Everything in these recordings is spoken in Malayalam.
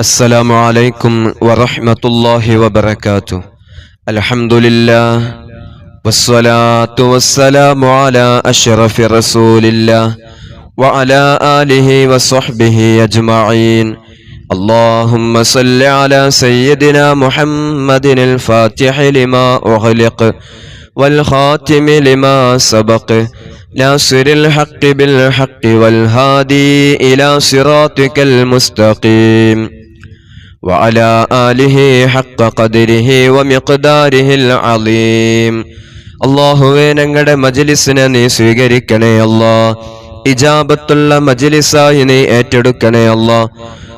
السلام عليكم ورحمة الله وبركاته. الحمد لله والصلاة والسلام على أشرف رسول الله وعلى آله وصحبه أجمعين. اللهم صل على سيدنا محمد الفاتح لما أغلق والخاتم لما سبق ناصر الحق بالحق والهادي إلى صراطك المستقيم. وعلى آله حق قدره ومقداره العظيم അള്ളാഹുവെ ഞങ്ങളുടെ മജ്ലിസിനെ നീ സ്വീകരിക്കണേ അല്ലാ ഇജാബത്തുള്ള മജ്ലിസായി നീ ഏറ്റെടുക്കണേ അല്ലാ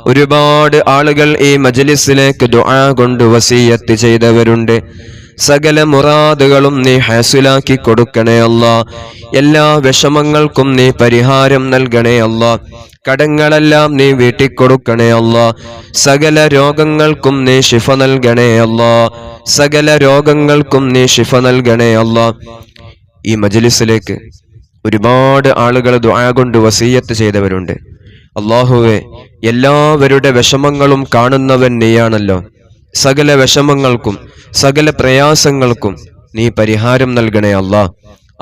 ഒരുപാട് ആളുകൾ ഈ മജ്ലിസിലേക്ക് ദുആ കൊണ്ട് വസീയത്ത് ചെയ്തവരുണ്ട് സകല മുറാദുകളും നീ ഹാസിലാക്കി കൊടുക്കണേ അല്ല എല്ലാ വിഷമങ്ങൾക്കും നീ പരിഹാരം നൽകണേ അല്ല കടങ്ങളെല്ലാം നീ വീട്ടിക്കൊടുക്കണേ അല്ല. സകല രോഗങ്ങൾക്കും നീ ശിഫ നൽകണേ അല്ല. സകല രോഗങ്ങൾക്കും നീ ശിഫ നൽകണേ അല്ല. ഈ മജലിസിലേക്ക് ഒരുപാട് ആളുകൾ ദുആ കൊണ്ട് വസീയത്ത് ചെയ്തവരുണ്ട്. അള്ളാഹുവെ എല്ലാവരുടെ വിഷമങ്ങളും കാണുന്നവൻ നീയാണല്ലോ. സകല വിഷമങ്ങൾക്കും സകല പ്രയാസങ്ങൾക്കും നീ പരിഹാരം നൽകണേ അല്ലാ.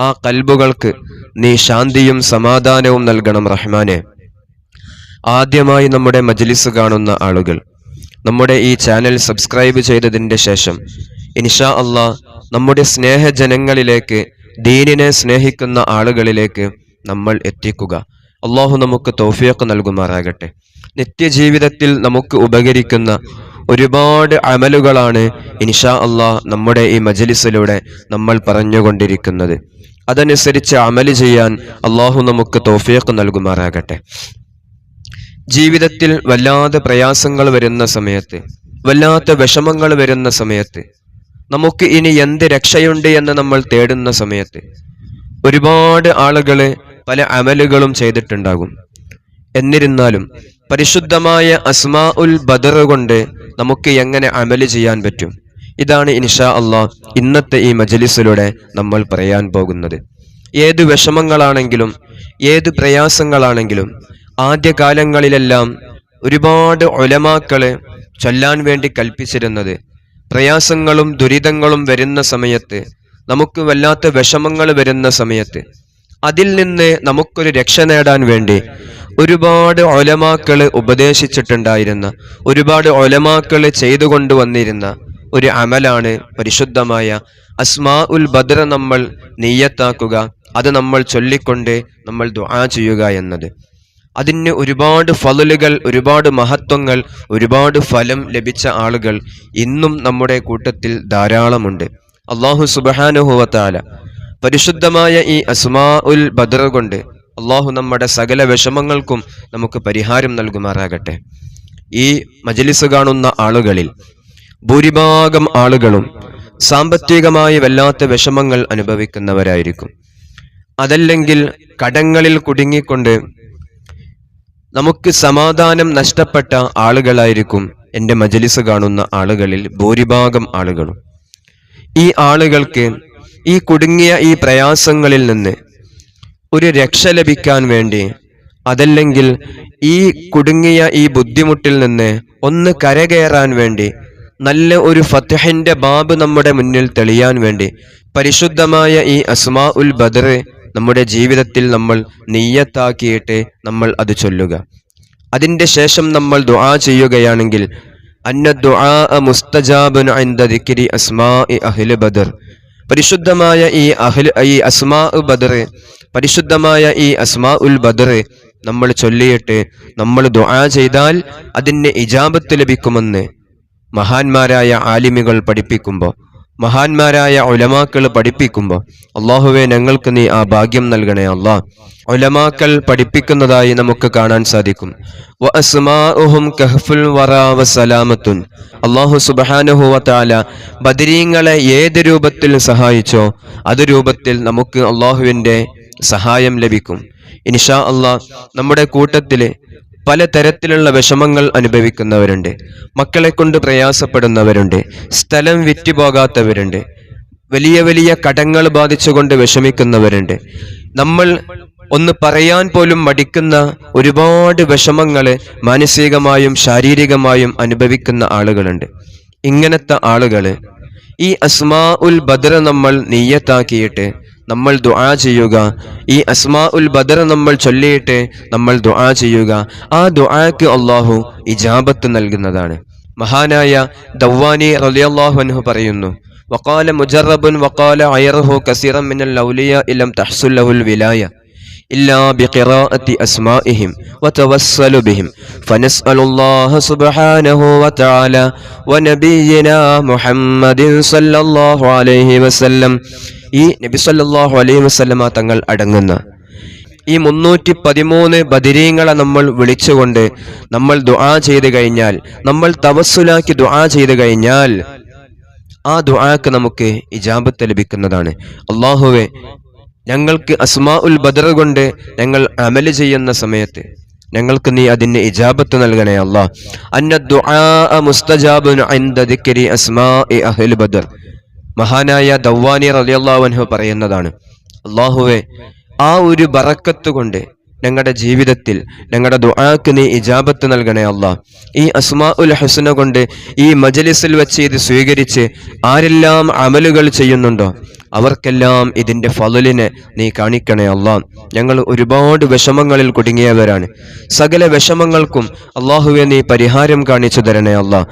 ആ കൽബുകൾക്ക് നീ ശാന്തിയും സമാധാനവും നൽകണം റഹ്മാനെ. ആദ്യമായി നമ്മുടെ മജ്ലിസ് കാണുന്ന ആളുകൾ നമ്മുടെ ഈ ചാനൽ സബ്സ്ക്രൈബ് ചെയ്തതിന്റെ ശേഷം ഇൻഷാ അള്ളാ നമ്മുടെ സ്നേഹജനങ്ങളിലേക്ക് ദീനിനെ സ്നേഹിക്കുന്ന ആളുകളിലേക്ക് നമ്മൾ എത്തിക്കുക. അള്ളാഹു നമുക്ക് തോഫിയൊക്കെ നൽകുമാറാകട്ടെ. നിത്യജീവിതത്തിൽ നമുക്ക് ഉപകരിക്കുന്ന ഒരുപാട് അമലുകളാണ് ഇൻഷാ അള്ളാഹ് നമ്മുടെ ഈ മജലിസിലൂടെ നമ്മൾ പറഞ്ഞുകൊണ്ടിരിക്കുന്നത്. അതനുസരിച്ച് അമൽ ചെയ്യാൻ അള്ളാഹു നമുക്ക് തോഫിയൊക്കെ നൽകുമാറാകട്ടെ. ജീവിതത്തിൽ വല്ലാതെ പ്രയാസങ്ങൾ വരുന്ന സമയത്ത് വല്ലാത്ത വിഷമങ്ങൾ വരുന്ന സമയത്ത് നമുക്ക് ഇനി എന്ത് രക്ഷയുണ്ട് എന്ന് നമ്മൾ തേടുന്ന സമയത്ത് ഒരുപാട് ആളുകൾ പല അമലുകളും ചെയ്തിട്ടുണ്ടാകും. എന്നിരുന്നാലും പരിശുദ്ധമായ അസ്മാ ഉൽ ബദർ കൊണ്ട് നമുക്ക് എങ്ങനെ അമൽ ചെയ്യാൻ പറ്റും? ഇതാണ് ഇൻഷാ അള്ളാഹ് ഇന്നത്തെ ഈ മജലിസിലൂടെ നമ്മൾ പറയാൻ പോകുന്നത്. ഏത് വിഷമങ്ങളാണെങ്കിലും ഏത് പ്രയാസങ്ങളാണെങ്കിലും ആദ്യകാലങ്ങളിലെല്ലാം ഒരുപാട് ഒലമാക്കൾ ചൊല്ലാൻ വേണ്ടി കൽപ്പിച്ചിരുന്നത്. പ്രയാസങ്ങളും ദുരിതങ്ങളും വരുന്ന സമയത്ത് നമുക്ക് വല്ലാത്ത വിഷമങ്ങൾ വരുന്ന സമയത്ത് അതിൽ നിന്ന് നമുക്കൊരു രക്ഷ നേടാൻ വേണ്ടി ഒരുപാട് ഒലമാക്കൾ ഉപദേശിച്ചിട്ടുണ്ടായിരുന്ന ഒരുപാട് ഒലമാക്കൾ ചെയ്തു കൊണ്ടുവന്നിരുന്ന ഒരു അമലാണ് പരിശുദ്ധമായ അസ്മാ ഉൽ ബദ്ര നമ്മൾ നെയ്യത്താക്കുക അത് നമ്മൾ ചൊല്ലിക്കൊണ്ട് നമ്മൾ ദുആ ചെയ്യുക എന്നത്. അതിന് ഒരുപാട് ഫലലുകൾ ഒരുപാട് മഹത്വങ്ങൾ ഒരുപാട് ഫലം ലഭിച്ച ആളുകൾ ഇന്നും നമ്മുടെ കൂട്ടത്തിൽ ധാരാളമുണ്ട്. അള്ളാഹു സുബാനുഹുവത്താല പരിശുദ്ധമായ ഈ അസ്മാ ഉൽ ബദർ കൊണ്ട് അള്ളാഹു നമ്മുടെ സകല വിഷമങ്ങൾക്കും നമുക്ക് പരിഹാരം നൽകുമാറാകട്ടെ. ഈ മജലിസ് കാണുന്ന ആളുകളിൽ ഭൂരിഭാഗം ആളുകളും സാമ്പത്തികമായി വല്ലാത്ത വിഷമങ്ങൾ അനുഭവിക്കുന്നവരായിരിക്കും. അതല്ലെങ്കിൽ കടങ്ങളിൽ കുടുങ്ങിക്കൊണ്ട് നമുക്ക് സമാധാനം നഷ്ടപ്പെട്ട ആളുകളായിരിക്കും എന്റെ മജലിസ് കാണുന്ന ആളുകളിൽ ഭൂരിഭാഗം ആളുകളും. ഈ ആളുകൾക്ക് ഈ കുടുങ്ങിയ ഈ പ്രയാസങ്ങളിൽ നിന്ന് ഒരു രക്ഷ ലഭിക്കാൻ വേണ്ടി അതല്ലെങ്കിൽ ഈ കുടുങ്ങിയ ഈ ബുദ്ധിമുട്ടിൽ നിന്ന് ഒന്ന് കരകയറാൻ വേണ്ടി നല്ല ഒരു ഫത്തഹിന്റെ ബാബ് നമ്മുടെ മുന്നിൽ തെളിയാൻ വേണ്ടി പരിശുദ്ധമായ ഈ അസ്മാ ഉൽ ബദർ നമ്മുടെ ജീവിതത്തിൽ നമ്മൾ നീയത്താക്കിയിട്ട് നമ്മൾ അത് ചൊല്ലുക. അതിന്റെ ശേഷം നമ്മൾ ദുആ ചെയ്യുകയാണെങ്കിൽ അന്ന ദുആ മുസ്തജാബുൻ അഹ്ല ബദർ. പരിശുദ്ധമായ ഈ അഹ്ൽ ഈ അസ്മാ ബദർ പരിശുദ്ധമായ ഈ അസ്മാ ഉൽ ബദർ നമ്മൾ ചൊല്ലിയിട്ട് നമ്മൾ ദുആ ചെയ്താൽ അതിന് ഇജാബത്ത് ലഭിക്കുമെന്ന് മഹാന്മാരായ ആലിമികൾ പഠിപ്പിക്കുമ്പോൾ. മഹാന്മാരായ ഒലമാക്കൾ പഠിപ്പിക്കുമ്പോൾ അള്ളാഹുവെ ഞങ്ങൾക്ക് നീ ആ ഭാഗ്യം നൽകണേ അള്ളാ. ഒലമാക്കൾ പഠിപ്പിക്കുന്നതായി നമുക്ക് കാണാൻ സാധിക്കും. അള്ളാഹു സുബാനുഹുവത്താല ബദരീങ്ങളെ ഏത് രൂപത്തിൽ സഹായിച്ചോ അത് രൂപത്തിൽ നമുക്ക് അള്ളാഹുവിന്റെ സഹായം ലഭിക്കും. ഇൻഷാ അള്ളാഹ് നമ്മുടെ കൂട്ടത്തിൽ പല തരത്തിലുള്ള വിഷമങ്ങൾ അനുഭവിക്കുന്നവരുണ്ട്. മക്കളെ കൊണ്ട് പ്രയാസപ്പെടുന്നവരുണ്ട്. സ്ഥലം വിറ്റുപോകാത്തവരുണ്ട്. വലിയ വലിയ കടങ്ങൾ ബാധിച്ചുകൊണ്ട് വിഷമിക്കുന്നവരുണ്ട്. നമ്മൾ ഒന്ന് പറയാൻ പോലും മടിക്കുന്ന ഒരുപാട് വിഷമങ്ങൾ മാനസികമായും ശാരീരികമായും അനുഭവിക്കുന്ന ആളുകളുണ്ട്. ഇങ്ങനത്തെ ആളുകൾ ഈ അസ്മാ ഉൽ ബദർ നമ്മൾ നീയത്താക്കിയിട്ട് നമ്മൾ ദുആ ചെയ്യുക ഈ അസ്മാ ഉൽ ബദർ നമ്മൾ ചൊല്ലിയിട്ട് നമ്മൾ ദുആ ചെയ്യുക ആ ദുആക്ക് അള്ളാഹു ഇജാബത്ത് നൽകുന്നതാണ് മഹാനായ ദവ്വാനി റളിയല്ലാഹു അൻഹു പറയുന്നു وقال مجرب وقال عيره كثيرا من الأولياء لم تحصل له الولاية إلا بقراءة أسمائهم وتوسل بهم فنسأل الله سبحانه وتعالى ونبينا محمد صلى الله عليه وسلم ഈ നബി സല്ലല്ലാഹു അലൈഹി വസല്ലമ തങ്ങൾ അടങ്ങുന്ന. ഈ മുന്നൂറ്റി പതിമൂന്ന് ബദിരീങ്ങളെ നമ്മൾ വിളിച്ചുകൊണ്ട് നമ്മൾ ദുആ ചെയ്ത് കഴിഞ്ഞാൽ നമ്മൾ തവസ്സുലാക്കി ദുആ ചെയ്ത് കഴിഞ്ഞാൽ ആ ദുആക്ക് നമുക്ക് ഇജാബത്ത് ലഭിക്കുന്നതാണ്. അള്ളാഹുവെ ഞങ്ങൾക്ക് അസ്മാ ഉൽ ബദർ കൊണ്ട് ഞങ്ങൾ അമൽ ചെയ്യുന്ന സമയത്ത് ഞങ്ങൾക്ക് നീ അതിന് ഇജാബത്ത് നൽകണേ അള്ളാഹ് അന്ന ദുആ മുസ്തജാബുൻ അസ്മാഇ അഹ്ൽ ബദർ. മഹാനായ ദവ്വാനി റളിയല്ലാഹു അൻഹു പറയുന്നതാണ് അള്ളാഹുവെ ആ ഒരു ബറക്കത്ത് കൊണ്ട് ഞങ്ങളുടെ ജീവിതത്തിൽ ഞങ്ങളുടെ ദുആക്ക് നീ ഇജാബത്ത് നൽകണേ അല്ല. ഈ അസ്മാ ഉൽ ഹസന കൊണ്ട് ഈ മജലിസിൽ വെച്ച് ഇത് സ്വീകരിച്ച് ആരെല്ലാം അമലുകൾ ചെയ്യുന്നുണ്ടോ അവർക്കെല്ലാം ഇതിന്റെ ഫലലിനെ നീ കാണിക്കണേ അല്ല. ഞങ്ങൾ ഒരുപാട് വിഷമങ്ങളിൽ കുടുങ്ങിയവരാണ്. സകല വിഷമങ്ങൾക്കും അള്ളാഹുവെ നീ പരിഹാരം കാണിച്ചു തരണേ അല്ലാ.